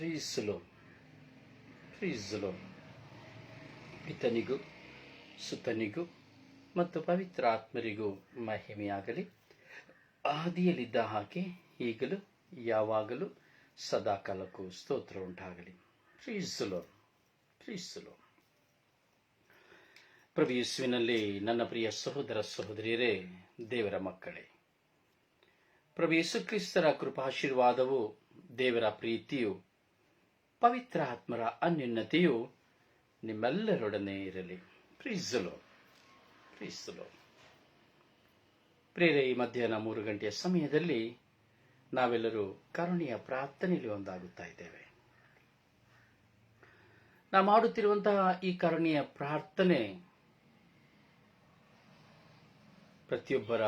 ಪ್ರೀಸಲು ಪ್ರೀಸಲು ಪಿತನಿಗೂ, ಸುತನಿಗೂ ಮತ್ತು ಪವಿತ್ರ ಆತ್ಮರಿಗೂ ಮಹಿಮೆಯಾಗಲಿ. ಆದಿಯಲ್ಲಿದ್ದ ಹಾಗೆ ಈಗಲೂ, ಯಾವಾಗಲೂ, ಸದಾಕಾಲಕ್ಕೂ ಸ್ತೋತ್ರ ಉಂಟಾಗಲಿ. ಪ್ರೀಸಲು ಪ್ರೀಸಲು ಪ್ರಭು ಯೇಸುವಿನಲ್ಲಿ ನನ್ನ ಪ್ರಿಯ ಸಹೋದರ ಸಹೋದರಿಯರೇ, ದೇವರ ಮಕ್ಕಳೇ. ಪ್ರಭು ಯೇಸುಕ್ರಿಸ್ತರ ಕೃಪಾಶೀರ್ವಾದವು ದೇವರ ಪ್ರೀತಿಯು ಪವಿತ್ರ ಆತ್ಮರ ಅನ್ಯುನ್ನತೆಯು ನಿಮ್ಮೆಲ್ಲರೊಡನೆ ಇರಲಿ. ಪ್ರೀಸಲು ಪ್ರೀಸಲು ಪ್ರೇರೆ ಈ ಮಧ್ಯಾಹ್ನ ಮೂರು ಗಂಟೆಯ ಸಮಯದಲ್ಲಿ ನಾವೆಲ್ಲರೂ ಕರುಣೆಯ ಪ್ರಾರ್ಥನೆಯಲ್ಲಿ ಒಂದಾಗುತ್ತಾ ಇದ್ದೇವೆ. ನಾವು ಮಾಡುತ್ತಿರುವಂತಹ ಈ ಕರುಣೆಯ ಪ್ರಾರ್ಥನೆ ಪ್ರತಿಯೊಬ್ಬರ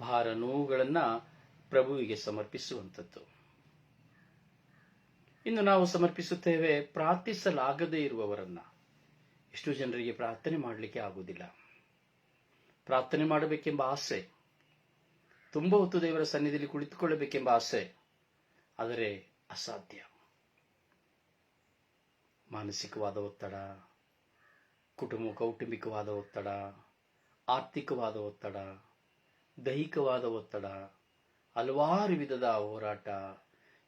ಭಾರ ನೋವುಗಳನ್ನು ಪ್ರಭುವಿಗೆ ಸಮರ್ಪಿಸುವಂಥದ್ದು. ಇನ್ನು ನಾವು ಸಮರ್ಪಿಸುತ್ತೇವೆ ಪ್ರಾರ್ಥಿಸಲಾಗದೇ ಇರುವವರನ್ನ. ಎಷ್ಟು ಜನರಿಗೆ ಪ್ರಾರ್ಥನೆ ಮಾಡಲಿಕ್ಕೆ ಆಗುವುದಿಲ್ಲ. ಪ್ರಾರ್ಥನೆ ಮಾಡಬೇಕೆಂಬ ಆಸೆ, ತುಂಬ ಹೊತ್ತು ದೇವರ ಸನ್ನಿಧಿಯಲ್ಲಿ ಕುಳಿತುಕೊಳ್ಳಬೇಕೆಂಬ ಆಸೆ, ಆದರೆ ಅಸಾಧ್ಯ. ಮಾನಸಿಕವಾದ ಒತ್ತಡ, ಕುಟುಂಬ ಕೌಟುಂಬಿಕವಾದ ಒತ್ತಡ, ಆರ್ಥಿಕವಾದ ಒತ್ತಡ, ದೈಹಿಕವಾದ ಒತ್ತಡ, ಹಲವಾರು ವಿಧದ ಹೋರಾಟ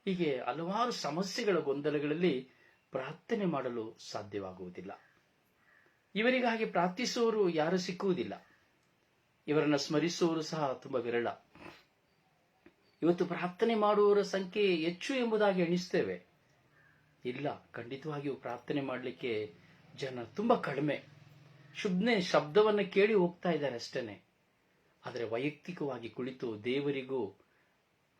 ಹೀಗೆ ಹಲವಾರು ಸಮಸ್ಯೆಗಳ ಗೊಂದಲಗಳಲ್ಲಿ ಪ್ರಾರ್ಥನೆ ಮಾಡಲು ಸಾಧ್ಯವಾಗುವುದಿಲ್ಲ. ಇವರಿಗಾಗಿ ಪ್ರಾರ್ಥಿಸುವವರು ಯಾರು ಸಿಕ್ಕುವುದಿಲ್ಲ. ಇವರನ್ನು ಸ್ಮರಿಸುವವರು ಸಹ ತುಂಬಾ ವಿರಳ. ಇವತ್ತು ಪ್ರಾರ್ಥನೆ ಮಾಡುವವರ ಸಂಖ್ಯೆ ಹೆಚ್ಚು ಎಂಬುದಾಗಿ ಎಣಿಸ್ತೇವೆ. ಇಲ್ಲ, ಖಂಡಿತವಾಗಿಯೂ ಪ್ರಾರ್ಥನೆ ಮಾಡಲಿಕ್ಕೆ ಜನ ತುಂಬಾ ಕಡಿಮೆ. ಶುಭ್ನೆ ಶಬ್ದವನ್ನು ಕೇಳಿ ಹೋಗ್ತಾ ಇದ್ದಾರೆ ಅಷ್ಟೇನೆ. ಆದರೆ ವೈಯಕ್ತಿಕವಾಗಿ ಕುಳಿತು ದೇವರಿಗೂ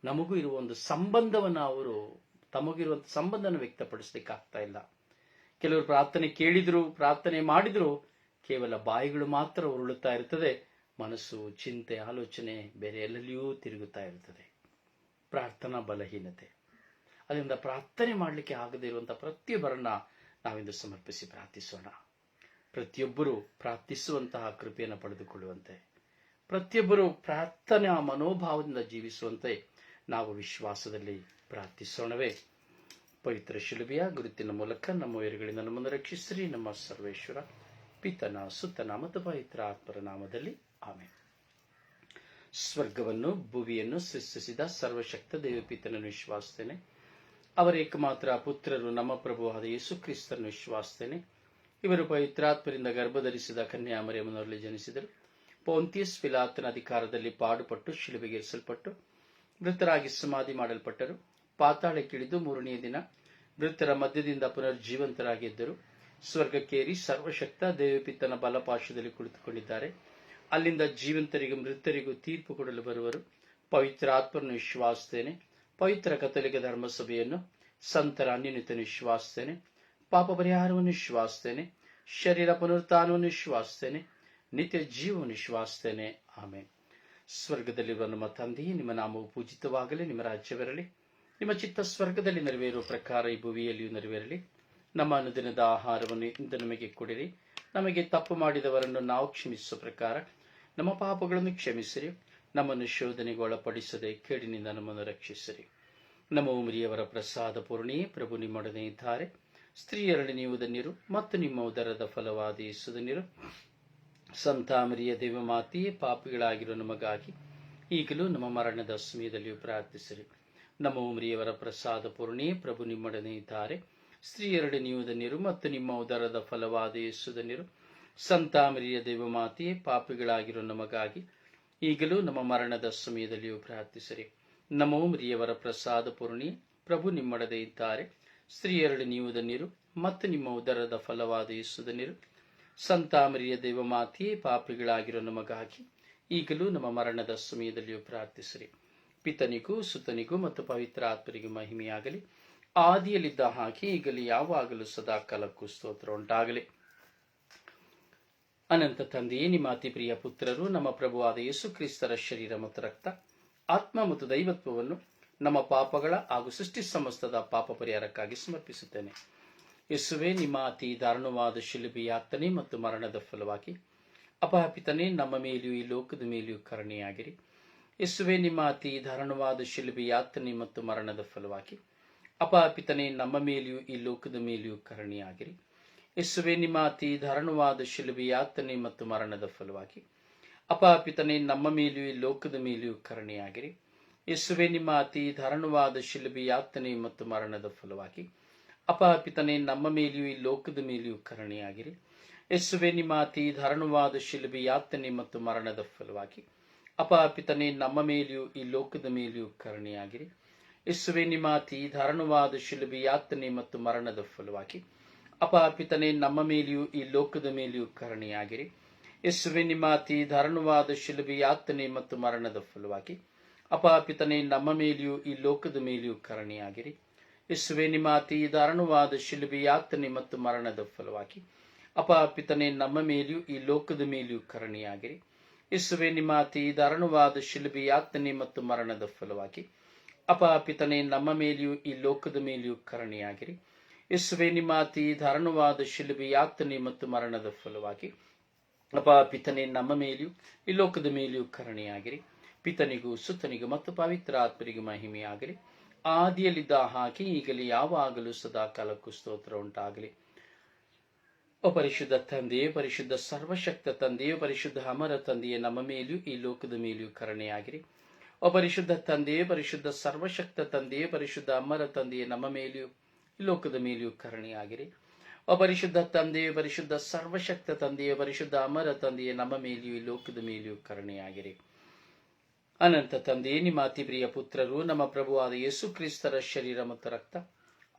ನಮಗೂ ಇರುವ ಒಂದು ಸಂಬಂಧವನ್ನು ಅವರು ತಮಗಿರುವಂಥ ಸಂಬಂಧನ ವ್ಯಕ್ತಪಡಿಸ್ಲಿಕ್ಕೆ ಆಗ್ತಾ ಇಲ್ಲ. ಕೆಲವರು ಪ್ರಾರ್ಥನೆ ಕೇಳಿದ್ರು, ಪ್ರಾರ್ಥನೆ ಮಾಡಿದ್ರು, ಕೇವಲ ಬಾಯಿಗಳು ಮಾತ್ರ ಉರುಳುತ್ತಾ ಇರ್ತದೆ, ಮನಸ್ಸು, ಚಿಂತೆ, ಆಲೋಚನೆ ಬೇರೆ ಎಲ್ಲೆಲ್ಲಿಯೂ ತಿರುಗುತ್ತಾ ಇರ್ತದೆ. ಪ್ರಾರ್ಥನಾ ಬಲಹೀನತೆ. ಅದರಿಂದ ಪ್ರಾರ್ಥನೆ ಮಾಡಲಿಕ್ಕೆ ಆಗದೇ ಇರುವಂಥ ಪ್ರತಿಯೊಬ್ಬರನ್ನ ನಾವಿಂದು ಸಮರ್ಪಿಸಿ ಪ್ರಾರ್ಥಿಸೋಣ. ಪ್ರತಿಯೊಬ್ಬರು ಪ್ರಾರ್ಥಿಸುವಂತಹ ಕೃಪೆಯನ್ನು ಪಡೆದುಕೊಳ್ಳುವಂತೆ. ಪ್ರತಿಯೊಬ್ಬರು ಪ್ರಾರ್ಥನಾ ಮನೋಭಾವದಿಂದ ಜೀವಿಸುವಂತೆ ನಾವು ವಿಶ್ವಾಸದಲ್ಲಿ ಪ್ರಾರ್ಥಿಸೋಣವೇ. ಪವಿತ್ರ ಶಿಲುಬೆಯ ಗುರುತಿನ ಮೂಲಕ ನಮ್ಮ ಉಯರುಗಳಿಂದ ನಮ್ಮನ್ನು ರಕ್ಷಿಸಿರಿ. ನಮ್ಮ ಸರ್ವೇಶ್ವರ, ಪಿತನ ಸುತ್ತನ ಮತ್ತು ಪವಿತ್ರ ಆತ್ಮರ ನಾಮದಲ್ಲಿ ಆಮೆ ಸ್ವರ್ಗವನ್ನು, ಭುವಿಯನ್ನು ಸೃಷ್ಟಿಸಿದ ಸರ್ವಶಕ್ತ ದೇವಪಿತನನ್ನು ವಿಶ್ವಾಸತೇನೆ. ಅವರ ಏಕಮಾತ್ರ ಪುತ್ರರು ನಮ್ಮ ಪ್ರಭುವಾದ ಯೇಸು ಕ್ರಿಸ್ತರನ್ನು ವಿಶ್ವಾಸತೇನೆ. ಇವರು ಪವಿತ್ರಾತ್ಮರಿಂದ ಗರ್ಭಧರಿಸಿದ ಕನ್ಯಾಮರಿಯಮ್ಮನವರಲ್ಲಿ ಜನಿಸಿದರು. ಪೌಂತಿಯಸ್ ಪಿಲಾತನ ಅಧಿಕಾರದಲ್ಲಿ ಪಾಡುಪಟ್ಟು, ಶಿಲುಬೆಗೇರಿಸಲ್ಪಟ್ಟು ಮೃತರಾಗಿ ಸಮಾಧಿ ಮಾಡಲ್ಪಟ್ಟರು. ಪಾತಾಳಕ್ಕಿಳಿದು ಮೂರನೆಯ ದಿನ ಮೃತರ ಮಧ್ಯದಿಂದ ಪುನರ್ಜೀವಂತರಾಗಿದ್ದರು ಸ್ವರ್ಗಕ್ಕೇರಿ ಸರ್ವಶಕ್ತ ದೇವಪಿತ್ತನ ಬಲಪಾಶದಲ್ಲಿ ಕುಳಿತುಕೊಂಡಿದ್ದಾರೆ. ಅಲ್ಲಿಂದ ಜೀವಂತರಿಗೂ ಮೃತರಿಗೂ ತೀರ್ಪು ಕೊಡಲು ಬರುವರು. ಪವಿತ್ರ ಆತ್ಮನ್ನು ವಿಶ್ವಾಸಿಸ್ತೇನೆ ಪವಿತ್ರ ಕಥೋಲಿಕ ಧರ್ಮಸಭೆಯನ್ನು ಸಂತರ ಅನ್ಯನಿತನ ವಿಶ್ವಾಸಿಸ್ತೇನೆ ಪಾಪ ಪರಿಹಾರವನ್ನು ವಿಶ್ವಾಸಿಸ್ತೇನೆ ಶರೀರ ಪುನರುತ್ಥಾನವನ್ನು ವಿಶ್ವಾಸಿಸ್ತೇನೆ ನಿತ್ಯ ಜೀವವನ್ನು ವಿಶ್ವಾಸಿಸ್ತೇನೆ ಆಮೇಲೆ ಸ್ವರ್ಗದಲ್ಲಿರುವ ನಮ್ಮ ತಂದೆಯೇ ನಿಮ್ಮ ನಾಮವು ಪೂಜಿತವಾಗಲಿ, ನಿಮ್ಮ ರಾಜ್ಯವಿರಲಿ ನಿಮ್ಮ ಚಿತ್ತ ಸ್ವರ್ಗದಲ್ಲಿ ನೆರವೇರುವ ಪ್ರಕಾರ ಈ ಭುವಿಯಲ್ಲಿಯೂ ನೆರವೇರಲಿ. ನಮ್ಮ ಅನುದಿನದ ಆಹಾರವನ್ನು ಇಂದು ನಮಗೆ ಕೊಡಿರಿ. ನಮಗೆ ತಪ್ಪು ಮಾಡಿದವರನ್ನು ನಾವು ಕ್ಷಮಿಸುವ ಪ್ರಕಾರ ನಮ್ಮ ಪಾಪಗಳನ್ನು ಕ್ಷಮಿಸಿರಿ. ನಮ್ಮನ್ನು ಶೋಧನೆಗೆ ಒಳಪಡಿಸದೆ ಕೇಡಿನಿಂದ ನಮ್ಮನ್ನು ರಕ್ಷಿಸಿರಿ. ನಮ್ಮ ಉಮರಿಯವರ ಪ್ರಸಾದ ಪೂರ್ಣಿಯೇ. ಪ್ರಭು ನಿಮ್ಮೊಡನೆ ಇದ್ದಾರೆ. ಸ್ತ್ರೀಯರಲ್ಲಿ ನೀವು ಧನ್ಯರು, ಮತ್ತು ನಿಮ್ಮ ಉದರದ ಫಲವಾದ ಯೇಸುಧನ್ಯರು ಸಂತಾಮರಿಯ ದೇವಮಾತೆಯೇ ಪಾಪಿಗಳಾಗಿರೋ ನಮಗಾಗಿ ಈಗಲೂ ನಮ್ಮ ಮರಣದ ಸಮಯದಲ್ಲಿಯೂ ಪ್ರಾರ್ಥಿಸಿರಿ. ನಮ್ಮ ಉಮರಿಯವರ ಪ್ರಸಾದ ಪೂರ್ಣಿ ಪ್ರಭು ನಿಮ್ಮೊಡನೆ ಇದ್ದಾರೆ. ಸ್ತ್ರೀಯರಡೆ ಧನ್ಯರು ಮತ್ತು ನಿಮ್ಮ ಉದರದ ಫಲವಾದ ಯೇಸುಧನ್ಯರು ಸಂತಾಮರಿಯ ದೇವಮಾತೆಯೇ ಪಾಪಿಗಳಾಗಿರೋ ನಮಗಾಗಿ ಈಗಲೂ ನಮ್ಮ ಮರಣದ ಸಮಯದಲ್ಲಿಯೂ ಪ್ರಾರ್ಥಿಸಿರಿ. ನಮ್ಮ ಉಮರಿಯವರ ಪ್ರಸಾದ ಪೂರ್ಣಿ ಪ್ರಭು ನಿಮ್ಮೊಡನೆ ಇದ್ದಾರೆ. ಸ್ತ್ರೀಯರಡೆ ಧನ್ಯರು ಮತ್ತು ನಿಮ್ಮ ಉದರದ ಫಲವಾದ ಯೇಸುಧನ್ಯರು ಸಂತಾಮರಿಯ ದೇವಮಾತೆಯೇ ಪಾಪಿಗಳಾಗಿರೋ ನಮಗಾಗಿ ಈಗಲೂ ನಮ್ಮ ಮರಣದ ಸಮಯದಲ್ಲಿಯೂ ಪ್ರಾರ್ಥಿಸಿರಿ. ಪಿತನಿಗೂ, ಸುತನಿಗೂ ಮತ್ತು ಪವಿತ್ರ ಆತ್ಮರಿಗೂ ಮಹಿಮೆಯಾಗಲಿ. ಆದಿಯಲ್ಲಿದ್ದ ಹಾಗೆ ಈಗಲೂ ಯಾವಾಗಲೂ ಸದಾ ಕಾಲಕ್ಕೂ ಸ್ತೋತ್ರ ಉಂಟಾಗಲಿ. ಅನಂತ ತಂದೆಯೇ, ನಿಮ್ಮ ಅತಿ ಪ್ರಿಯ ಪುತ್ರರು, ನಮ್ಮ ಪ್ರಭುವಾದ ಯೇಸು ಕ್ರಿಸ್ತರ ಶರೀರ ಮತ್ತು ರಕ್ತ, ಆತ್ಮ ಮತ್ತು ದೈವತ್ವವನ್ನು ನಮ್ಮ ಪಾಪಗಳ ಹಾಗೂ ಸೃಷ್ಟಿ ಸಮಸ್ತದ ಪಾಪ ಪರಿಹಾರಕ್ಕಾಗಿ ಸಮರ್ಪಿಸುತ್ತೇನೆ. ಯೇಸುವೆ, ನಿಮ್ಮ ಅತಿ ದಾರುಣವಾದ ಶಿಲುಬೆ ಯಾತನೆ ಮತ್ತು ಮರಣದ ಫಲವಾಗಿ ಅಪಹಪಿತನೆ, ನಮ್ಮ ಮೇಲೆಯೂ ಈ ಲೋಕದ ಮೇಲೆಯೂ ಕರುಣೆಯಾಗಿರಿ. ಯೇಸುವೆ, ನಿಮ್ಮ ಅತಿ ದಾರುಣವಾದ ಶಿಲುಬೆ ಯಾತನೆ ಮತ್ತು ಮರಣದ ಫಲವಾಗಿ ಅಪಹಪಿತನೆ, ನಮ್ಮ ಮೇಲೆಯೂ ಈ ಲೋಕದ ಮೇಲೆಯೂ ಕರುಣೆಯಾಗಿರಿ. ಯೇಸುವೆ, ನಿಮ್ಮ ಅತಿ ದಾರುಣವಾದ ಶಿಲುಬೆ ಯಾತನೆ ಮತ್ತು ಮರಣದ ಫಲವಾಗಿ ಅಪಾಪಿತನೆ ನಮ್ಮ ಮೇಲೆಯೂ ಈ ಲೋಕದ ಮೇಲೆಯೂ ಕರುಣೆಯಾಗಿರಿ. ಯೇಸುವೆ, ನಿಮ್ಮ ಅತಿ ದಾರುಣವಾದ ಶಿಲುಬೆ ಯಾತನೆ ಮತ್ತು ಮರಣದ ಫಲವಾಗಿ ಅಪಾಪಿತನೆ ನಮ್ಮ ಮೇಲೆಯೂ, ಈ ಲೋಕದ ಮೇಲೆಯೂ ಕರುಣೆಯಾಗಿರಿ. ಯೇಸುವೆ, ನಿಮ್ಮ ಅತಿ ಧಾರಣವಾದ ಯಾತನೆ ಮತ್ತು ಮರಣದ ಫಲವಾಗಿ. ಅಪಾಪಿತನೆ ನಮ್ಮ ಮೇಲೆಯೂ, ಈ ಲೋಕದ ಮೇಲೆಯೂ ಕರುಣೆಯಾಗಿರಿ. ಯೇಸುವೆ, ನಿಮ್ಮ ಅತಿ ಧಾರಣವಾದ ಯಾತನೆ ಮತ್ತು ಮರಣದ ಫಲವಾಗಿ. ಅಪಾಪಿತನೆ ನಮ್ಮ ಮೇಲೆಯೂ, ಈ ಲೋಕದ ಮೇಲೆಯೂ ಕರುಣೆಯಾಗಿರಿ. ಯೇಸುವೆ, ನಿಮ್ಮ ಅತಿ ಯಾತನೆ ಮತ್ತು ಮರಣದ ಫಲವಾಗಿ. ಅಪಾಪಿತನೆ ನಮ್ಮ ಮೇಲೆಯೂ, ಈ ಲೋಕದ ಮೇಲೆಯೂ ಕರುಣೆಯಾಗಿರಿ. ಯೇಸುವೆ, ನಿಮ್ಮ ಅತಿ ದಾರುಣವಾದ ಮತ್ತು ಮರಣದ ಫಲವಾಗಿ. ಅಪಾಪಿತನೆ ನಮ್ಮ ಮೇಲೆಯೂ ಈ ಲೋಕದ ಮೇಲೆಯೂ ಕರುಣೆಯಾಗಿರಿ. ಯೇಸುವೆ ನಿಮಾತಿ ಅತಿ ದಾರುಣವಾದ ಶಿಲುಬೆ ಮತ್ತು ಮರಣದ ಫಲವಾಗಿ. ಅಪಾಪಿತನೆ ನಮ್ಮ ಮೇಲೆಯೂ ಈ ಲೋಕದ ಮೇಲೆಯೂ ಕರುಣೆಯಾಗಿರಿ. ಯೇಸುವೆ, ನಿಮ್ಮ ಅತಿ ದಾರುಣವಾದ ಮತ್ತು ಮರಣದ ಫಲವಾಗಿ. ಅಪಾಪಿತನೆ ನಮ್ಮ ಮೇಲೆಯೂ ಈ ಲೋಕದ ಮೇಲೆಯೂ ಕರುಣೆಯಾಗಿರಿ. ಪಿತನಿಗೂ ಸುತನಿಗೂ ಮತ್ತು ಪವಿತ್ರ ಆತ್ಮರಿಗೂ ಮಹಿಮೆಯಾಗಲಿ ಆದಿಯಲ್ಲಿದ್ದ ಹಾಗೆ ಈಗಲೇ ಯಾವಾಗಲೂ ಸದಾ ಕಾಲಕ್ಕೂ ಸ್ತೋತ್ರ ಉಂಟಾಗಲಿ. ಓ ಪರಿಶುದ್ಧ ತಂದೆಯೇ, ಪರಿಶುದ್ಧ ಸರ್ವಶಕ್ತ ತಂದೆಯೇ, ಪರಿಶುದ್ಧ ಅಮರ ತಂದೆಯೇ, ನಮ್ಮ ಮೇಲೆಯೂ ಈ ಲೋಕದ ಮೇಲೆಯೂ ಕರುಣೆಯಾಗಿರಿ. ಓ ಪರಿಶುದ್ಧ ತಂದೆಯೇ, ಪರಿಶುದ್ಧ ಸರ್ವಶಕ್ತ ತಂದೆಯೇ, ಪರಿಶುದ್ಧ ಅಮರ ತಂದೆಯೇ, ನಮ್ಮ ಮೇಲೆಯೂ ಈ ಲೋಕದ ಮೇಲೆಯೂ ಕರುಣೆಯಾಗಿರಿ. ಓ ಪರಿಶುದ್ಧ ತಂದೆಯೇ, ಪರಿಶುದ್ಧ ಸರ್ವಶಕ್ತ ತಂದೆಯೇ, ಪರಿಶುದ್ಧ ಅಮರ ತಂದೆಯೇ, ನಮ್ಮ ಮೇಲೆಯೂ ಈ ಲೋಕದ ಮೇಲೆಯೂ ಕರುಣೆಯಾಗಿರಿ. ಅನಂತ ತಂದೆಯೇ ನಿಮ್ಮ ಅತಿ ಪ್ರಿಯ ಪುತ್ರರು, ನಮ್ಮ ಪ್ರಭುವಾದ ಯೇಸು ಕ್ರಿಸ್ತರ ಶರೀರ ಮತ್ತು ರಕ್ತ,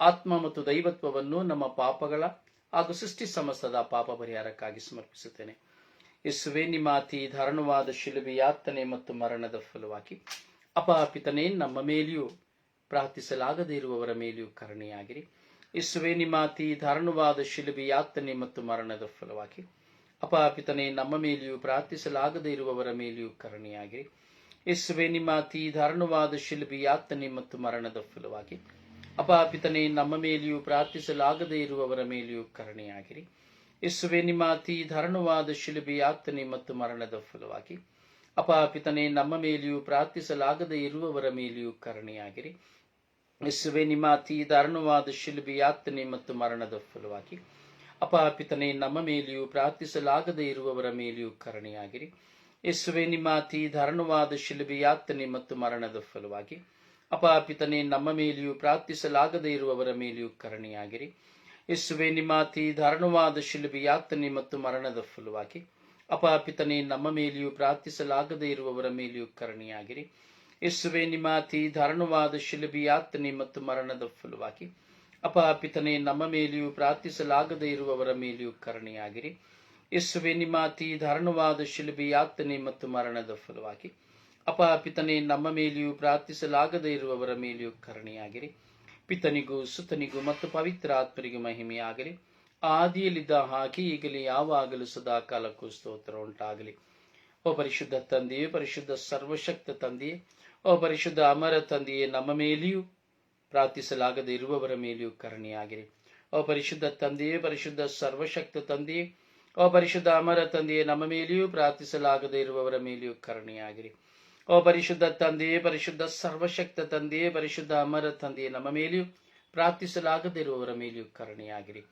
ಆತ್ಮ ಮತ್ತು ದೈವತ್ವವನ್ನು ನಮ್ಮ ಪಾಪಗಳ ಹಾಗೂ ಸೃಷ್ಟಿ ಸಮಸ್ತದ ಪಾಪ ಪರಿಹಾರಕ್ಕಾಗಿ ಸಮರ್ಪಿಸುತ್ತೇನೆ. ಯೇಸುವೆ, ನಿಮ್ಮ ಅತಿ ಧಾರಣವಾದ ಶಿಲುಬೆ ಯಾತನೆ ಮತ್ತು ಮರಣದ ಫಲವಾಗಿ ಅಪಾಪಿತನೇ ನಮ್ಮ ಮೇಲೆಯೂ ಪ್ರಾರ್ಥಿಸಲಾಗದೇ ಇರುವವರ ಮೇಲೆಯೂ ಕರುಣೆಯಾಗಿರಿ. ಯೇಸುವೆ, ನಿಮ್ಮ ಅತಿ ಧಾರಣವಾದ ಶಿಲುಬಿ ಯಾತನೆ ಮತ್ತು ಮರಣದ ಫಲವಾಗಿ ಅಪಾಪಿತನೇ ನಮ್ಮ ಮೇಲೆಯೂ ಪ್ರಾರ್ಥಿಸಲಾಗದೇ ಇರುವವರ ಮೇಲೆಯೂ ಕರುಣೆಯಾಗಿರಿ. ಯೇಸುವೆ, ನಿಮ್ಮ ಅತಿ ಧಾರಣವಾದ ಶಿಲ್ಪಿ ಯಾತನೆ ಮತ್ತು ಮರಣದ ಫಲವಾಗಿ. ಅಪಾಪಿತನೇ ನಮ್ಮ ಮೇಲೆಯೂ ಪ್ರಾರ್ಥಿಸಲಾಗದೇ ಇರುವವರ ಮೇಲೆಯೂ ಕರುಣೆಯಾಗಿರಿ. ಯೇಸುವೆ, ನಿಮ್ಮ ಅತಿ ಧಾರಣವಾದ ಶಿಲ್ಪಿ ಯಾತನೆ ಮತ್ತು ಮರಣದ ಫಲವಾಗಿ. ಅಪಾಪಿತನೇ ನಮ್ಮ ಮೇಲೆಯೂ ಪ್ರಾರ್ಥಿಸಲಾಗದೇ ಇರುವವರ ಮೇಲೆಯೂ ಕರುಣೆಯಾಗಿರಿ. ಯೇಸುವೆ, ನಿಮ್ಮ ಅತಿ ದಾರುಣವಾದ ಶಿಲ್ಪಿ ಯಾತನೆ ಮತ್ತು ಮರಣದ ಫಲವಾಗಿ. ಅಪಾಪಿತನೇ ನಮ್ಮ ಮೇಲೆಯೂ ಪ್ರಾರ್ಥಿಸಲಾಗದೇ ಇರುವವರ ಮೇಲೆಯೂ ಕರುಣೆಯಾಗಿರಿ. ಯೇಸುವೆ, ನಿಮ್ಮ ಅತಿ ಶಿಲುಬೆಯಾತನೆ ಶಿಲುಬೆ ಮತ್ತು ಮರಣದ ಫಲವಾಗಿ. ಅಪಾಪಿತನೇ ನಮ್ಮ ಮೇಲೆಯೂ ಪ್ರಾರ್ಥಿಸಲಾಗದೇ ಇರುವವರ ಮೇಲೆಯೂ ಕರುಣೆಯಾಗಿರಿ. ಯೇಸುವೆ, ನಿಮ್ಮ ಅತಿ ಶಿಲುಬೆಯಾತನೆ ಶಿಲುಬೆ ಮತ್ತು ಮರಣದ ಫಲವಾಗಿ. ಅಪಾಪಿತನೇ ನಮ್ಮ ಮೇಲೆಯೂ ಪ್ರಾರ್ಥಿಸಲಾಗದೇ ಇರುವವರ ಮೇಲೆಯೂ ಕರುಣೆಯಾಗಿರಿ. ಯೇಸುವೆ, ನಿಮ್ಮ ಅತಿ ದಾರುಣವಾದ ಶಿಲುಬೆ ಮತ್ತು ಮರಣದ ಫಲವಾಗಿ. ಅಪಾಪಿತನೇ ನಮ್ಮ ಮೇಲೆಯೂ ಪ್ರಾರ್ಥಿಸಲಾಗದೇ ಇರುವವರ ಮೇಲೆಯೂ ಕರುಣೆಯಾಗಿರಿ. ಯೇಸುವೆ, ನಿಮ್ಮ ಅತಿ ದಾರುಣವಾದ ಶಿಲುಬೆ ಯಾತನೆ ಮತ್ತು ಮರಣದ ಫಲವಾಗಿ. ಅಪ, ಪಿತನೆ, ನಮ್ಮ ಮೇಲೆಯೂ ಪ್ರಾರ್ಥಿಸಲಾಗದೇ ಇರುವವರ ಮೇಲೆಯೂ ಕರುಣೆಯಾಗಿರಿ. ಪಿತನಿಗೂ, ಸುತನಿಗೂ ಮತ್ತು ಪವಿತ್ರ ಆತ್ಮರಿಗೂ ಮಹಿಮೆಯಾಗಲಿ. ಆದಿಯಲ್ಲಿದ್ದ ಹಾಗೆ ಈಗಲೇ, ಯಾವಾಗಲೂ ಸದಾ ಕಾಲಕ್ಕೂ ಸ್ತೋತ್ರ ಉಂಟಾಗಲಿ. ಓ ಪರಿಶುದ್ಧ ತಂದೆಯೇ, ಪರಿಶುದ್ಧ ಸರ್ವಶಕ್ತ ತಂದೆಯೇ, ಓ ಪರಿಶುದ್ಧ ಅಮರ ತಂದೆಯೇ, ನಮ್ಮ ಮೇಲೆಯೂ ಪ್ರಾರ್ಥಿಸಲಾಗದೇ ಇರುವವರ ಮೇಲೆಯೂ ಕರುಣೆಯಾಗಿರಿ. ಓ ಪರಿಶುದ್ಧ ತಂದೆಯೇ, ಪರಿಶುದ್ಧ ಸರ್ವಶಕ್ತ ತಂದೆಯೇ ಓ ಪರಿಶುದ್ಧ ಅಮರ ತಂದೆಯೇ, ನಮ್ಮ ಮೇಲೆಯೂ ಪ್ರಾರ್ಥಿಸಲಾಗದೇ ಇರುವವರ ಮೇಲೆಯೂ ಕರುಣೆಯಾಗಿರಿ. ಓ ಪರಿಶುದ್ಧ ತಂದೆಯೇ, ಪರಿಶುದ್ಧ ಸರ್ವಶಕ್ತ ತಂದೆಯೇ, ಪರಿಶುದ್ಧ ಅಮರ ತಂದೆಯೇ, ನಮ್ಮ ಮೇಲೆಯೂ ಪ್ರಾರ್ಥಿಸಲಾಗದಿರುವವರ ಮೇಲೆಯೂ ಕರುಣೆಯಾಗಿರಿ.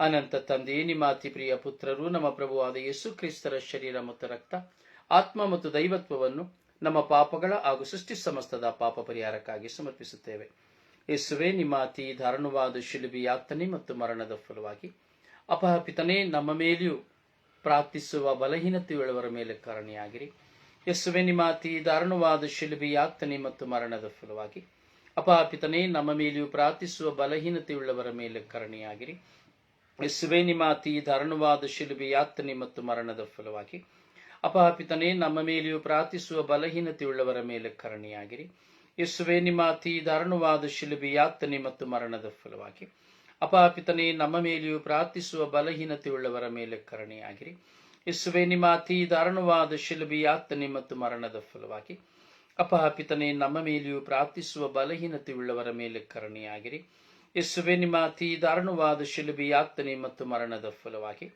ಅನಂತ ತಂದೆಯೇ, ನಿಮ್ಮ ಅತಿ ಪ್ರಿಯ ಪುತ್ರರು, ನಮ್ಮ ಪ್ರಭುವಾದ ಯೇಸು ಕ್ರಿಸ್ತರ ಶರೀರ ಮತ್ತು ರಕ್ತ, ಆತ್ಮ ಮತ್ತು ದೈವತ್ವವನ್ನು ನಮ್ಮ ಪಾಪಗಳ ಹಾಗೂ ಸೃಷ್ಟಿ ಸಮಸ್ತದ ಪಾಪ ಪರಿಹಾರಕ್ಕಾಗಿ ಸಮರ್ಪಿಸುತ್ತೇವೆ. ಯೇಸುವೆ, ನಿಮ್ಮ ಅತಿ ದಾರುಣವಾದ ಶಿಲುಬಿ ಯಾತನೆ ಮತ್ತು ಮರಣದ ಫಲವಾಗಿ ಅಪಹಪಿತನೇ ನಮ್ಮ ಮೇಲೆಯೂ ಪ್ರಾರ್ಥಿಸುವ ಬಲಹೀನತೆಯುಳ್ಳವರ ಮೇಲೆ ಕಾರಣಿಯಾಗಿರಿ. ಯಸ್ಸುವೆ ನಿಮ್ಮ ಅತಿ ದಾರುಣವಾದ ಶಿಲ್ಬಿ ಯಾತನೆ ಮತ್ತು ಮರಣದ ಫಲವಾಗಿ. ಅಪಾಪಿತನೇ ನಮ್ಮ ಮೇಲೆಯೂ ಪ್ರಾರ್ಥಿಸುವ ಬಲಹೀನತೆಯುಳ್ಳವರ ಮೇಲೆ ಕರಣಿಯಾಗಿರಿ. ಯಸ್ಸುವೆ ನಿಮ್ಮ ಅತಿ ದಾರುಣವಾದ ಶಿಲುಬೆ ಯಾತನೆ ಮತ್ತು ಮರಣದ ಫಲವಾಗಿ. ಅಪಾಪಿತನೇ ನಮ್ಮ ಮೇಲೆಯೂ ಪ್ರಾರ್ಥಿಸುವ ಬಲಹೀನತೆಯುಳ್ಳವರ ಮೇಲೆ ಕರಣಿಯಾಗಿರಿ. ಯಸ್ಸುವೆ ನಿಮ್ಮ ಅತಿ ದಾರುಣವಾದ ಶಿಲುಬೆ ಯಾತನೆ ಮತ್ತು ಮರಣದ ಫಲವಾಗಿ. ಅಪಾಪಿತನೇ, ನಮ್ಮ ಮೇಲೆಯೂ ಪ್ರಾರ್ಥಿಸುವ ಬಲಹೀನತೆಯುಳ್ಳವರ ಮೇಲೆ ಕರುಣೆಯಾಗಿರಿ. ಇಸುವೆ ನಿಮ್ಮ ಅತಿ ದಾರುಣವಾದ ಶಿಲುಬಿ ಮತ್ತು ಮರಣದ ಫಲವಾಗಿ. ಅಪಹಾಪಿತನೇ, ನಮ್ಮ ಮೇಲೆಯೂ ಪ್ರಾರ್ಥಿಸುವ ಬಲಹೀನತೆಯುಳ್ಳವರ ಮೇಲೆ ಕರುಣೆಯಾಗಿರಿ. ಯೇಸುವೆ, ನಿಮ್ಮ ಅತಿ ದಾರುಣವಾದ ಶಿಲುಬಿ ಮತ್ತು ಮರಣದ ಫಲವಾಗಿ.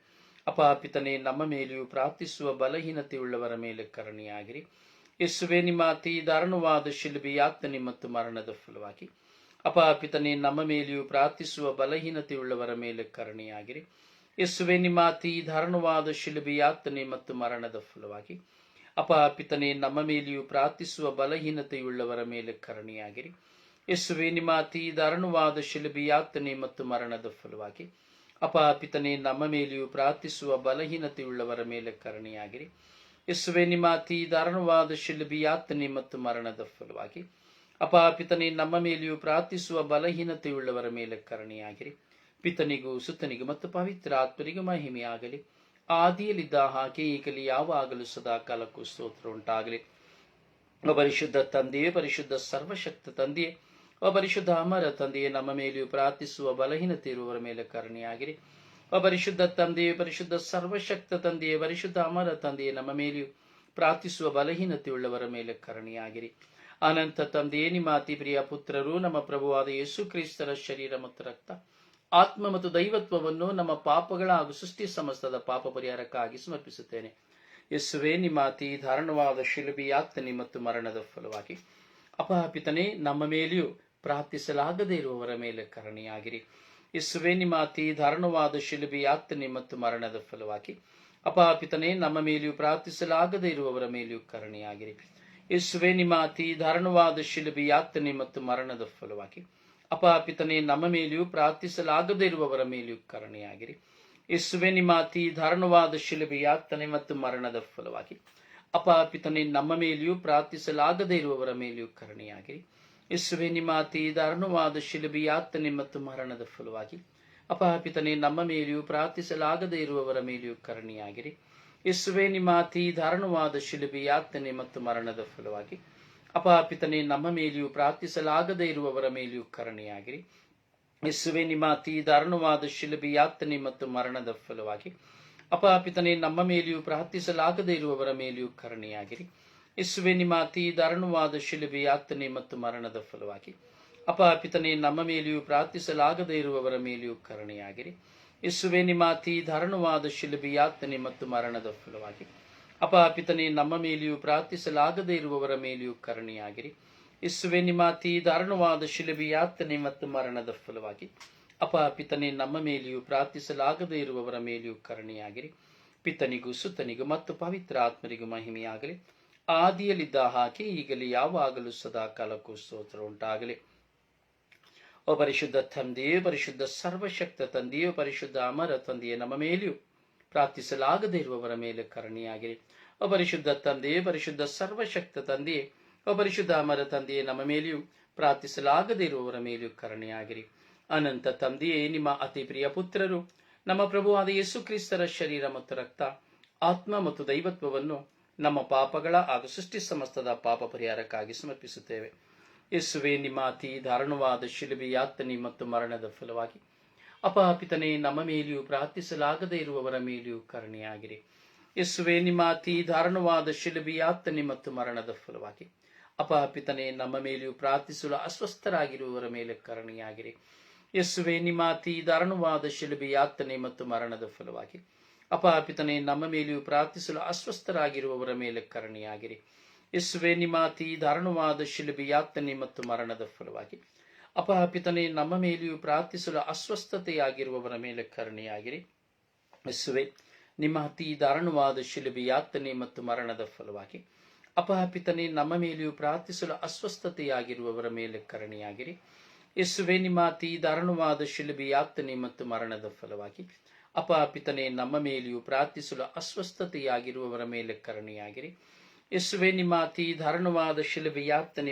ಅಪಹಾಪಿತನೇ, ನಮ್ಮ ಮೇಲೆಯೂ ಪ್ರಾರ್ಥಿಸುವ ಬಲಹೀನತೆಯುಳ್ಳವರ ಮೇಲೆ ಕರುಣೆಯಾಗಿರಿ. ಯೇಸುವೆ, ನಿಮ್ಮ ಅತಿ ದಾರುಣವಾದ ಶಿಲುಬಿ ಮತ್ತು ಮರಣದ ಫಲವಾಗಿ. ಅಪ ಪಿತನೆ ನಮ್ಮ ಮೇಲೆಯೂ ಪ್ರಾರ್ಥಿಸುವ ಬಲಹೀನತೆಯುಳ್ಳವರ ಮೇಲೆ ಕರುಣೆಯಾಗಿರಿ. ಯೇಸುವೆ, ನಿಮ್ಮ ಅತಿ ಧಾರಣವಾದ ಶಿಲುಬೆಯಾತನೆ ಮತ್ತು ಮರಣದ ಫಲವಾಗಿ. ಅಪಾಪಿತನೇ ನಮ್ಮ ಮೇಲೆಯೂ ಪ್ರಾರ್ಥಿಸುವ ಬಲಹೀನತೆಯುಳ್ಳವರ ಮೇಲೆ ಕರುಣೆಯಾಗಿರಿ. ಯೇಸುವೆ, ನಿಮ್ಮ ಅತಿ ದಾರುಣವಾದ ಶಿಲುಬೆಯಾತನೆ ಮತ್ತು ಮರಣದ ಫಲವಾಗಿ. ಅಪಾಪಿತನೇ ನಮ್ಮ ಮೇಲೆಯೂ ಪ್ರಾರ್ಥಿಸುವ ಬಲಹೀನತೆಯುಳ್ಳವರ ಮೇಲೆ ಕರುಣೆಯಾಗಿರಿ. ಯೇಸುವೆ, ನಿಮ್ಮ ಅತಿ ದಾರುಣವಾದ ಶಿಲುಬೆಯಾತನೆ ಮತ್ತು ಮರಣದ ಫಲವಾಗಿ. ಅಪ ಪಿತನೇ ನಮ್ಮ ಮೇಲೆಯೂ ಪ್ರಾರ್ಥಿಸುವ ಬಲಹೀನತೆಯುಳ್ಳವರ ಮೇಲೆ ಕರುಣೆಯಾಗಿರಿ. ಪಿತನಿಗೂ ಸುತ್ತನಿಗೂ ಮತ್ತು ಪವಿತ್ರ ಆತ್ಮನಿಗೂ ಮಹಿಮೆಯಾಗಲಿ. ಆದಿಯಲ್ಲಿದ್ದ ಹಾಗೆ ಈಗಲಿ ಯಾವಾಗಲೂ ಸದಾ ಕಾಲಕ್ಕೂ ಸ್ತೋತ್ರ ಉಂಟಾಗಲಿ ಪರಿಶುದ್ಧ ತಂದೆಯೇ, ಪರಿಶುದ್ಧ ಸರ್ವಶಕ್ತ ತಂದೆಯೇ ಪರಿಶುದ್ಧ ಅಮರ ತಂದೆಯೇ, ನಮ್ಮ ಮೇಲೆಯೂ ಪ್ರಾರ್ಥಿಸುವ ಬಲಹೀನತೆ ಇರುವವರ ಮೇಲೆ ಕರುಣೆಯಾಗಿರಿ. ಪರಿಶುದ್ಧ ತಂದೆಯೇ, ಪರಿಶುದ್ಧ ಸರ್ವಶಕ್ತ ತಂದೆಯೇ, ಪರಿಶುದ್ಧ ಅಮರ ತಂದೆಯೇ, ನಮ್ಮ ಮೇಲೆಯೂ ಪ್ರಾರ್ಥಿಸುವ ಬಲಹೀನತೆಯುಳ್ಳವರ ಮೇಲೆ ಕರುಣೆಯಾಗಿರಿ. ಅನಂತ ತಂದೆಯೇ, ನಿಮ್ಮ ಅತಿ ಪ್ರಿಯ ಪುತ್ರರು, ನಮ್ಮ ಪ್ರಭುವಾದ ಯೇಸು ಕ್ರಿಸ್ತರ ಶರೀರ ಮತ್ತು ರಕ್ತ. ಆತ್ಮ ಮತ್ತು ದೈವತ್ವವನ್ನು ನಮ್ಮ ಪಾಪಗಳ ಹಾಗೂ ಸೃಷ್ಟಿ ಸಮಸ್ತದ ಪಾಪ ಪರಿಹಾರಕ್ಕಾಗಿ ಸಮರ್ಪಿಸುತ್ತೇನೆ. ಯೇಸುವೆ, ನಿಮ್ಮ ಅತಿ ಧಾರಣವಾದ ಶಿಲುಬೆಯಾಗ್ತನೆ ಮತ್ತು ಮರಣದ ಫಲವಾಗಿ. ಅಪಹಾಪಿತನೇ ನಮ್ಮ ಮೇಲೆಯೂ ಪ್ರಾರ್ಥಿಸಲಾಗದೇ ಇರುವವರ ಮೇಲೆ ಕರುಣೆಯಾಗಿರಿ. ಯೇಸುವೆ, ನಿಮ್ಮ ಅತಿ ಧಾರಣವಾದ ಯಾತನೆ ಮತ್ತು ಮರಣದ ಫಲವಾಗಿ. ಅಪಾಪಿತನೇ ನಮ್ಮ ಮೇಲೆಯೂ ಪ್ರಾರ್ಥಿಸಲಾಗದೇ ಇರುವವರ ಮೇಲೆಯೂ ಕರುಣೆಯಾಗಿರಿ. ಯೇಸುವೆ, ನಿಮ್ಮ ಅತಿ ಧಾರಣವಾದ ಶಿಲುಬೆಯಾಗ್ತನೆ ಮತ್ತು ಮರಣದ ಫಲವಾಗಿ. ಅಪಾಪಿತನೇ ನಮ್ಮ ಮೇಲೆಯೂ ಪ್ರಾರ್ಥಿಸಲಾಗದೇ ಇರುವವರ ಮೇಲೆಯೂ ಕರುಣೆಯಾಗಿರಿ. ಯೇಸುವೆ, ನಿಮ್ಮ ಅತಿ ಧಾರಣವಾದ ಶಿಲುಬೆಯಾಗ್ತನೆ ಮತ್ತು ಮರಣದ ಫಲವಾಗಿ. ಅಪಾಪಿತನೆ ನಮ್ಮ ಮೇಲೆಯೂ ಪ್ರಾರ್ಥಿಸಲಾಗದೇ ಇರುವವರ ಮೇಲೆಯೂ ಕರುಣೆಯಾಗಿರಿ. ಯೇಸುವೆ, ನಿಮ್ಮ ಅತಿ ದಾರುಣವಾದ ಶಿಲುಬೆಯಾಗ್ತನೆ ಮತ್ತು ಮರಣದ ಫಲವಾಗಿ. ಅಪಾಪಿತನೆ ನಮ್ಮ ಮೇಲೆಯೂ ಪ್ರಾರ್ಥಿಸಲಾಗದೇ ಇರುವವರ ಮೇಲೆಯೂ ಕರುಣೆಯಾಗಿರಿ. ಯೇಸುವೆ, ನಿಮ್ಮ ಅತಿ ದಾರುಣವಾದ ಶಿಲುಬೆಯಾಗ್ತನೆ ಮತ್ತು ಮರಣದ ಫಲವಾಗಿ. ಅಪಾಪಿತನೆ ನಮ್ಮ ಮೇಲೆಯೂ ಪ್ರಾರ್ಥಿಸಲಾಗದೇ ಇರುವವರ ಮೇಲೆಯೂ ಕರುಣೆಯಾಗಿರಿ. ಯೇಸುವೆ, ನಿಮ್ಮ ಅತಿ ದಾರುಣವಾದ ಶಿಲುಬೆಯಾಗ್ತನೆ ಮತ್ತು ಮರಣದ ಫಲವಾಗಿ. ಅಪಾಪಿತನೆ ನಮ್ಮ ಮೇಲೆಯೂ ಪ್ರಾರ್ಥಿಸಲಾಗದೇ ಇರುವವರ ಮೇಲೆಯೂ ಕರುಣೆಯಾಗಿರಿ. ಯೇಸುವೆ, ನಿಮ್ಮ ಅತಿ ದಾರುಣವಾದ ಶಿಲುಬೆಯಾಗ್ತನೆ ಮತ್ತು ಮರಣದ ಫಲವಾಗಿ. ಅಪಾಪಿತನೆ ನಮ್ಮ ಮೇಲೆಯೂ ಪ್ರಾರ್ಥಿಸಲಾಗದೇ ಇರುವವರ ಮೇಲೆಯೂ ಕರುಣೆಯಾಗಿರಿ. ಯೇಸುವೆ ನಿಮ್ಮ ಅತಿ ಶಿಲುಬೆಯಾಗ್ತನೆ ಮತ್ತು ಮರಣದ ಫಲವಾಗಿ. ಅಪಾಪಿತನೆ ನಮ್ಮ ಮೇಲೆಯೂ ಪ್ರಾರ್ಥಿಸಲಾಗದೇ ಇರುವವರ ಮೇಲೆಯೂ ಕರುಣೆಯಾಗಿರಿ. ಯೇಸುವೆ ನಿಮ್ಮ ಅತಿ ಶಿಲುಬೆಯಾಗ್ತನೆ ಮತ್ತು ಮರಣದ ಫಲವಾಗಿ. ಅಪಾಪಿತನೆ ನಮ್ಮ ಮೇಲೆಯೂ ಪ್ರಾರ್ಥಿಸಲಾಗದೇ ಇರುವವರ ಮೇಲೆಯೂ ಕರುಣೆಯಾಗಿರಿ. ಪಿತನಿಗೂ ಸುತನಿಗೂ ಮತ್ತು ಪವಿತ್ರ ಆತ್ಮರಿಗೂ ಮಹಿಮೆಯಾಗಲಿ. ಆದಿಯಲ್ಲಿದ್ದ ಹಾಗೆ ಈಗಲೇ ಯಾವಾಗಲೂ ಸದಾ ಕಾಲಕ್ಕೂ ಸ್ತೋತ್ರ ಉಂಟಾಗಲಿ. ಓ ಪರಿಶುದ್ಧ ತಂದೆಯೇ ಪರಿಶುದ್ಧ ಸರ್ವಶಕ್ತ ತಂದೆಯೋ ಪರಿಶುದ್ಧ ಅಮರ ತಂದೆಯೇ ನಮ್ಮ ಮೇಲೆಯೂ ಪ್ರಾರ್ಥಿಸಲಾಗದೇ ಇರುವವರ ಮೇಲೆ ಕರುಣೆಯಾಗಿರಿ ಓ ಪರಿಶುದ್ಧ ತಂದೆಯೇ ಪರಿಶುದ್ಧ ಸರ್ವಶಕ್ತ ತಂದೆಯೇ ಓ ಪರಿಶುದ್ಧ ಅಮರ ತಂದೆಯೇ ನಮ್ಮ ಮೇಲೆಯೂ ಪ್ರಾರ್ಥಿಸಲಾಗದೇ ಇರುವವರ ಮೇಲೆಯೂ ಕರುಣೆಯಾಗಿರಿ ಅನಂತ ತಂದೆಯೇ, ನಿಮ್ಮ ಅತಿ ಪ್ರಿಯ ಪುತ್ರರು, ನಮ್ಮ ಪ್ರಭುವಾದ ಯೇಸು ಕ್ರಿಸ್ತರ ಶರೀರ ಮತ್ತು ರಕ್ತ, ಆತ್ಮ ಮತ್ತು ದೈವತ್ವವನ್ನು ನಮ್ಮ ಪಾಪಗಳ ಹಾಗೂ ಸೃಷ್ಟಿ ಸಮಸ್ತದ ಪಾಪ ಪರಿಹಾರಕ್ಕಾಗಿ ಸಮರ್ಪಿಸುತ್ತೇವೆ. ಯೇಸುವೆ, ನಿಮ್ಮ ಅತಿ ದಾರುಣವಾದ ಶಿಲುಬೆ ಯಾತನೆ ಮತ್ತು ಮರಣದ ಫಲವಾಗಿ. ಅಪಹಾಪಿತನೇ ನಮ್ಮ ಮೇಲೆಯೂ ಪ್ರಾರ್ಥಿಸಲಾಗದೇ ಇರುವವರ ಮೇಲೆಯೂ ಕರುಣೆಯಾಗಿರಿ ಯೇಸುವೆ, ನಿಮ್ಮ ಅತಿ ದಾರುಣವಾದ ಶಿಲುಬೆ ಯಾತನೆ ಮತ್ತು ಮರಣದ ಫಲವಾಗಿ. ಅಪಹಾಪಿತನೇ ನಮ್ಮ ಮೇಲೆಯೂ ಪ್ರಾರ್ಥಿಸಲು ಅಸ್ವಸ್ಥರಾಗಿರುವವರ ಮೇಲೆ ಕರುಣೆಯಾಗಿರಿ ಯೇಸುವೆ, ನಿಮ್ಮ ಅತಿ ದಾರುಣವಾದ ಶಿಲುಬೆ ಯಾತನೆ ಮತ್ತು ಮರಣದ ಫಲವಾಗಿ. ಅಪಹಾಪಿತನೇ ನಮ್ಮ ಮೇಲೆಯೂ ಪ್ರಾರ್ಥಿಸಲು ಅಸ್ವಸ್ಥರಾಗಿರುವವರ ಮೇಲೆ ಕರುಣೆಯಾಗಿರಿ ಯೇಸುವೆ ನಿಮಾತಿ ದಾರುಣವಾದ ಶಿಲುಬೆ ಯಾತನೆ ಮತ್ತು ಮರಣದ ಫಲವಾಗಿ. ಅಪಹಪಿತನೇ, ನಮ್ಮ ಮೇಲೆಯೂ ಪ್ರಾರ್ಥಿಸಲು ಅಸ್ವಸ್ಥತೆಯಾಗಿರುವವರ ಮೇಲೆ ಕರುಣೆಯಾಗಿರಿ. ಯೇಸುವೆ, ನಿಮ್ಮ ಅತಿ ದಾರುಣವಾದ ಶಿಲುಬೆ ಯಾತನೆ ಮತ್ತು ಮರಣದ ಫಲವಾಗಿ. ಅಪಪಿತನೆ ನಮ್ಮ ಮೇಲೆಯೂ ಪ್ರಾರ್ಥಿಸಲು ಅಸ್ವಸ್ಥತೆಯಾಗಿರುವವರ ಮೇಲೆ ಕರುಣೆಯಾಗಿರಿ. ಯೇಸುವೆ, ನಿಮ್ಮ ಅತಿ ದಾರುಣವಾದ ಶಿಲುಬೆ ಯಾತನೆ ಮತ್ತು ಮರಣದ ಫಲವಾಗಿ. ಅಪಪಿತನೆ ನಮ್ಮ ಮೇಲೆಯೂ ಪ್ರಾರ್ಥಿಸಲು ಅಸ್ವಸ್ಥತೆಯಾಗಿರುವವರ ಮೇಲೆ ಕರುಣೆಯಾಗಿರಿ. ಯೇಸುವೆ, ನಿಮ್ಮ ಅತಿ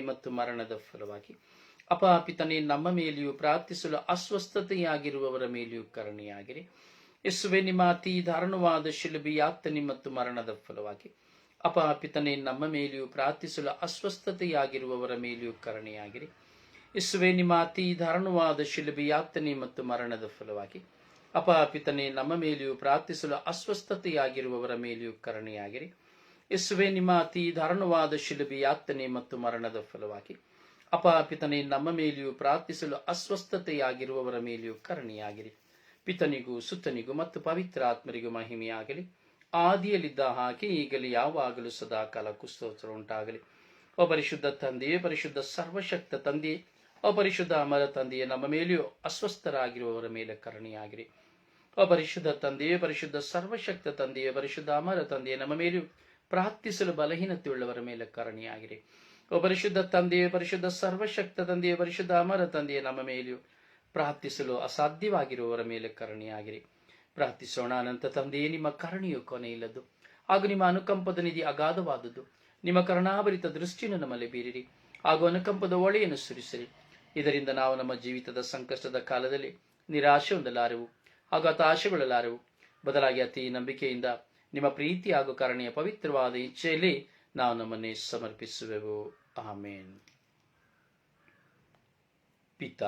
ಮತ್ತು ಮರಣದ ಫಲವಾಗಿ. ಅಪಾಪಿತನೇ ನಮ್ಮ ಮೇಲೆಯೂ ಪ್ರಾರ್ಥಿಸಲು ಅಸ್ವಸ್ಥತೆಯಾಗಿರುವವರ ಮೇಲೆಯೂ ಕರುಣೆಯಾಗಿರಿ. ಯೇಸುವೆ, ನಿಮ್ಮ ಅತಿ ಮತ್ತು ಮರಣದ ಫಲವಾಗಿ. ಅಪಾಪಿತನೇ ನಮ್ಮ ಮೇಲೆಯೂ ಪ್ರಾರ್ಥಿಸಲು ಅಸ್ವಸ್ಥತೆಯಾಗಿರುವವರ ಮೇಲೆಯೂ ಕರುಣೆಯಾಗಿರಿ. ಯೇಸುವೆ, ನಿಮ್ಮ ಅತಿ ದಾರುಣವಾದ ಮತ್ತು ಮರಣದ ಫಲವಾಗಿ. ಅಪಾಪಿತನೇ ನಮ್ಮ ಮೇಲೆಯೂ ಪ್ರಾರ್ಥಿಸಲು ಅಸ್ವಸ್ಥತೆಯಾಗಿರುವವರ ಮೇಲೆಯೂ ಕರುಣೆಯಾಗಿರಿ. ಯೇಸುವೆ, ನಿಮ್ಮ ಅತಿ ದಾರುಣವಾದ ಶಿಲುಬೆ ಯಾತನೆ ಮತ್ತು ಮರಣದ ಫಲವಾಗಿ. ಅಪಪಿತನೆ ನಮ್ಮ ಮೇಲೆಯೂ ಪ್ರಾರ್ಥಿಸಲು ಅಸ್ವಸ್ಥತೆಯಾಗಿರುವವರ ಮೇಲೆಯೂ ಕರಣಿಯಾಗಿರಿ. ಪಿತನಿಗೂ, ಸುತ್ತನಿಗೂ ಮತ್ತು ಪವಿತ್ರ ಆತ್ಮರಿಗೂ ಮಹಿಮೆಯಾಗಲಿ. ಆದಿಯಲ್ಲಿದ್ದ ಹಾಗೆ ಈಗಲೇ, ಯಾವಾಗಲೂ ಸದಾ ಕಾಲ ಕುಸ್ತೋತ್ರ ಉಂಟಾಗಲಿ. ಅಪರಿಶುದ್ಧ ಪರಿಶುದ್ಧ ತಂದೆಯೇ, ಪರಿಶುದ್ಧ ಸರ್ವಶಕ್ತ ತಂದೆಯೇ ಅಪರಿಶುದ್ಧ ಅಮರ ತಂದೆಯೇ, ನಮ್ಮ ಮೇಲೆಯೂ ಅಸ್ವಸ್ಥರಾಗಿರುವವರ ಮೇಲೆ ಕರುಣೆಯಾಗಿರಿ. ಅಪರಿಶುದ್ಧ ತಂದೆಯೇ, ಪರಿಶುದ್ಧ ಸರ್ವಶಕ್ತ ತಂದೆಯೇ, ಪರಿಶುದ್ಧ ಅಮರ ತಂದೆಯೇ, ನಮ್ಮ ಮೇಲೆಯೂ ಪ್ರಾರ್ಥಿಸಲು ಬಲಹೀನತೆಯುಳ್ಳವರ ಮೇಲೆ ಕರಣಿಯಾಗಿರಿ ಓ ಪರಿಶುದ್ಧ ತಂದೆಯೇ, ಪರಿಶುದ್ಧ ಸರ್ವಶಕ್ತ ತಂದೆಯೇ, ಪರಿಶುದ್ಧ ಅಮರ ತಂದೆಯೇ, ನಮ್ಮ ಮೇಲೆಯೂ ಪ್ರಾರ್ಥಿಸಲು ಅಸಾಧ್ಯವಾಗಿರುವವರ ಮೇಲೆ ಕರುಣೆಯಾಗಿರಿ ಪ್ರಾರ್ಥಿಸೋಣ, ಅನಂತ ತಂದೆಯೇ, ನಿಮ್ಮ ಕರುಣೆಯು ಕೊನೆಯಿಲ್ಲದ್ದು. ಹಾಗೂ ನಿಮ್ಮ ಅನುಕಂಪದ ನಿಧಿ ಅಗಾಧವಾದದ್ದು. ನಿಮ್ಮ ಕರುಣಾಭರಿತ ದೃಷ್ಟಿಯನ್ನು ನಮ್ಮಲ್ಲಿ ಬೀರಿರಿ. ಹಾಗೂ ಅನುಕಂಪದ ಒಳೆಯನ್ನು ಸುರಿಸಿರಿ. ಇದರಿಂದ ನಾವು ನಮ್ಮ ಜೀವಿತದ ಸಂಕಷ್ಟದ ಕಾಲದಲ್ಲಿ ನಿರಾಶೆ ಹೊಂದಲಾರೆವು ಹಾಗೂ ಹತಾಶೆಗೊಳ್ಳಲಾರೆವು. ಬದಲಾಗಿ ಅತಿ ನಂಬಿಕೆಯಿಂದ ನಿಮ್ಮ ಪ್ರೀತಿ ಹಾಗೂ ಕರುಣೆಯ ಪವಿತ್ರವಾದ ಇಚ್ಛೆಯಲ್ಲಿ ನಾವು ನಮ್ಮನ್ನೇ ಸಮರ್ಪಿಸುವೆವು. ಆಮೇನ್. ಪಿತ,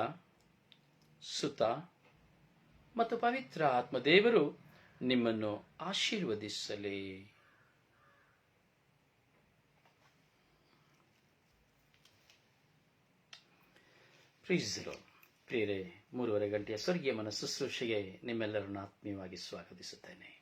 ಸುತ ಮತ್ತು ಪವಿತ್ರ ಆತ್ಮದೇವರು ನಿಮ್ಮನ್ನು ಆಶೀರ್ವದಿಸಲಿ. ಪ್ರೀಸರು ಪ್ರಿಯರೇ, ಮೂರುವರೆ ಗಂಟೆಯ ಸ್ವರ್ಗೀಯ ಮನ ಶುಶ್ರೂಷೆಗೆ ನಿಮ್ಮೆಲ್ಲರನ್ನು ಆತ್ಮೀಯವಾಗಿ ಸ್ವಾಗತಿಸುತ್ತೇನೆ.